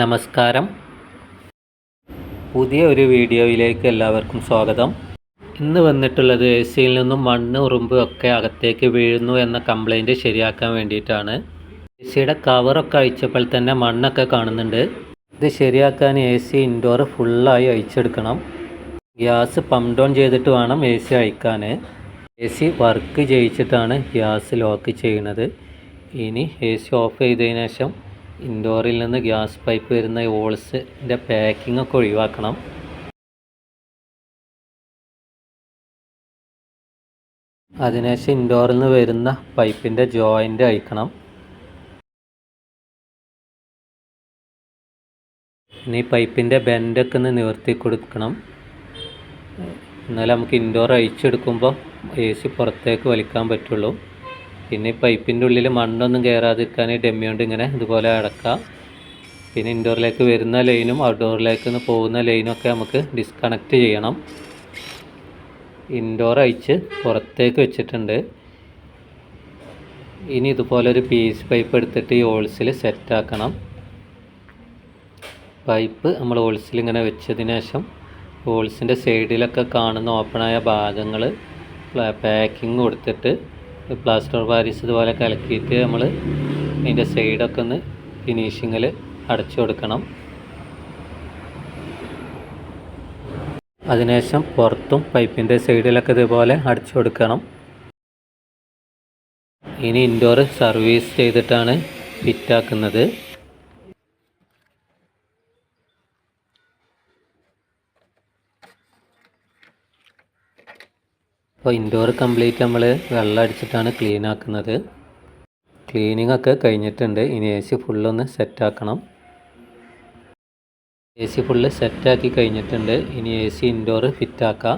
നമസ്കാരം. പുതിയ ഒരു വീഡിയോയിലേക്ക് എല്ലാവർക്കും സ്വാഗതം. ഇന്ന് വന്നിട്ടുള്ളത് എ സിയിൽ നിന്നും മണ്ണ് ഉറുമ്പ് ഒക്കെ അകത്തേക്ക് വീഴുന്നു എന്ന കംപ്ലൈന്റ് ശരിയാക്കാൻ വേണ്ടിയിട്ടാണ്. എ സിയുടെ കവറൊക്കെ അഴിച്ചപ്പോൾ തന്നെ മണ്ണൊക്കെ കാണുന്നുണ്ട്. ഇത് ശരിയാക്കാൻ എ സി ഇൻഡോർ ഫുള്ളായി അഴിച്ചെടുക്കണം. ഗ്യാസ് പമ്പ് ഡൗൺ ചെയ്തിട്ട് വേണം എ സി അഴിക്കാൻ എ സി വർക്ക് ചെയ്യിച്ചിട്ടാണ് ഗ്യാസ് ലോക്ക് ചെയ്യുന്നത്. ഇനി എ സി ഓഫ് ചെയ്തതിന് ശേഷം ഇൻഡോറിൽ നിന്ന് ഗ്യാസ് പൈപ്പ് വരുന്ന ഹോൾസിന്റെ പാക്കിംഗ് ഒക്കെ ഒഴിവാക്കണം. അതിനുശേഷം ഇൻഡോറിൽ നിന്ന് വരുന്ന പൈപ്പിന്റെ ജോയിന്റ് അയക്കണം ഇനി പൈപ്പിന്റെ ബെൻഡൊക്കെ ഒന്ന് നിവർത്തി കൊടുക്കണം. എന്നാലേ നമുക്ക് ഇൻഡോർ അഴിച്ചെടുക്കുമ്പോൾ എ സി പുറത്തേക്ക് വലിക്കാൻ പറ്റുള്ളൂ. പിന്നെ പൈപ്പിന്റെ ഉള്ളിൽ മണ്ണൊന്നും കയറാതിരിക്കാൻ ഡമ്മി കൊണ്ട് ഇങ്ങനെ ഇതുപോലെ അടക്കാം. പിന്നെ ഇൻഡോറിലേക്ക് വരുന്ന ലൈനും ഔട്ട്ഡോറിലേക്ക് നിന്ന് പോകുന്ന ലൈനും ഒക്കെ നമുക്ക് ഡിസ്കണക്റ്റ് ചെയ്യണം. ഇൻഡോർ അയച്ച് പുറത്തേക്ക് വെച്ചിട്ടുണ്ട്. ഇനി ഇതുപോലെ ഒരു പീസ് പൈപ്പ് എടുത്തിട്ട് ഈ ഹോൾസിൽ സെറ്റാക്കണം പൈപ്പ് നമ്മൾ ഹോൾസിൽ ഇങ്ങനെ വെച്ചതിന് ശേഷം ഹോൾസിന്റെ സൈഡിലൊക്കെ കാണുന്ന ഓപ്പണായ ഭാഗങ്ങൾ പാക്കിങ് കൊടുത്തിട്ട് പ്ലാസ്റ്റർ പാരീസ് ഇതുപോലെ കലക്കിയിട്ട് നമ്മൾ ഇതിന്റെ സൈഡൊക്കെ ഒന്ന് ഫിനിഷിങ്ങിൽ അടച്ചു കൊടുക്കണം. അതിനുശേഷം പുറത്തും പൈപ്പിന്റെ സൈഡിലൊക്കെ ഇതുപോലെ അടച്ചു കൊടുക്കണം. ഇനി ഇൻഡോർ സർവീസ് ചെയ്തിട്ടാണ് ഫിറ്റാക്കുന്നത് അപ്പോൾ ഇൻഡോർ കംപ്ലീറ്റ് നമ്മൾ വെള്ളം അടിച്ചിട്ടാണ് ക്ലീൻ ആക്കുന്നത്. ക്ലീനിങ് ഒക്കെ കഴിഞ്ഞിട്ടുണ്ട്. ഇനി എ സി ഫുള്ളൊന്ന് സെറ്റാക്കണം എ സി ഫുള്ള് സെറ്റാക്കി കഴിഞ്ഞിട്ടുണ്ട്. ഇനി എ സി ഇൻഡോർ ഫിറ്റാക്കാം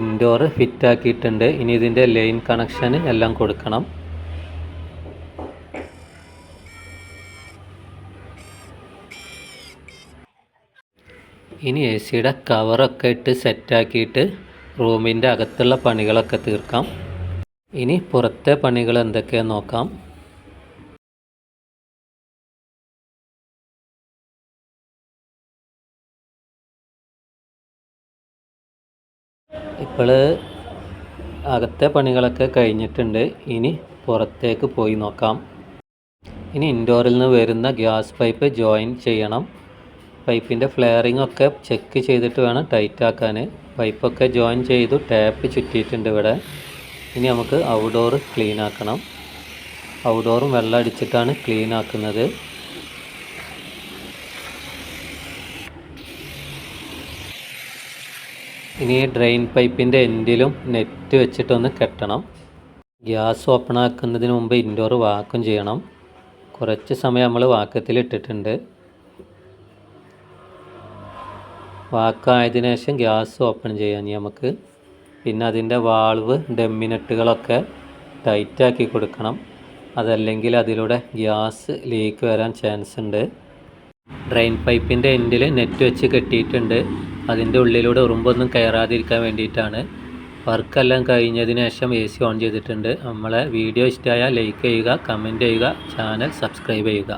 ഇൻഡോർ ഫിറ്റാക്കിയിട്ടുണ്ട് ഇനി ഇതിന്റെ ലൈൻ കണക്ഷൻ എല്ലാം കൊടുക്കണം. ഇനി എ സിയുടെ കവറൊക്കെ ഇട്ട് സെറ്റാക്കിയിട്ട് റൂമിന്റെ അകത്തുള്ള പണികളൊക്കെ തീർക്കാം. ഇനി പുറത്തെ പണികൾ എന്തൊക്കെയാണെന്ന് നോക്കാം. ഇപ്പോൾ അകത്തെ പണികളൊക്കെ കഴിഞ്ഞിട്ടുണ്ട്. ഇനി പുറത്തേക്ക് പോയി നോക്കാം. ഇനി ഇൻഡോറിൽ നിന്ന് വരുന്ന ഗ്യാസ് പൈപ്പ് ജോയിൻ ചെയ്യണം. പൈപ്പിന്റെ ഫ്ലെയറിംഗ് ഒക്കെ ചെക്ക് ചെയ്തിട്ട് വേണം ടൈറ്റ് ആക്കാൻ പൈപ്പൊക്കെ ജോയിൻ ചെയ്തു ടാപ്പ് ചുറ്റിയിട്ടുണ്ട് ഇവിടെ. ഇനി നമുക്ക് ഔട്ട്ഡോർ ക്ലീൻ ആക്കണം ഔട്ട്ഡോറും വെള്ളം അടിച്ചിട്ടാണ് ക്ലീൻ ആക്കുന്നത് ഇനി ഡ്രെയിൻ പൈപ്പിന്റെ എൻഡിലും നെറ്റ് വെച്ചിട്ടൊന്ന് കെട്ടണം. ഗ്യാസ് ഓപ്പൺ ആക്കുന്നതിന് മുമ്പ് ഇൻഡോർ വാക്വം ചെയ്യണം. കുറച്ച് സമയം നമ്മൾ വാക്കത്തിൽ ഇട്ടിട്ടുണ്ട് വാക്കായതിനു ശേഷം ഗ്യാസ് ഓപ്പൺ ചെയ്യാം ഇനി നമുക്ക്. പിന്നെ അതിന്റെ വാൾവ് ഡെമ്മിനെട്ടുകളൊക്കെ ടൈറ്റാക്കി കൊടുക്കണം. അതല്ലെങ്കിൽ അതിലൂടെ ഗ്യാസ് ലീക്ക് വരാൻ ചാൻസ് ഉണ്ട്. ഡ്രെയിൻ പൈപ്പിന്റെ എൻഡിൽ നെറ്റ് വെച്ച് കെട്ടിയിട്ടുണ്ട്. അതിന്റെ ഉള്ളിലൂടെ ഉറുമ്പൊന്നും കയറാതിരിക്കാൻ വേണ്ടിയിട്ടാണ്. വർക്കെല്ലാം കഴിഞ്ഞതിന് ശേഷം എ സി ഓൺ ചെയ്തിട്ടുണ്ട്. നമ്മളെ വീഡിയോ ഇഷ്ടമായാൽ ലൈക്ക് ചെയ്യുക കമന്റ് ചെയ്യുക ചാനൽ സബ്സ്ക്രൈബ് ചെയ്യുക.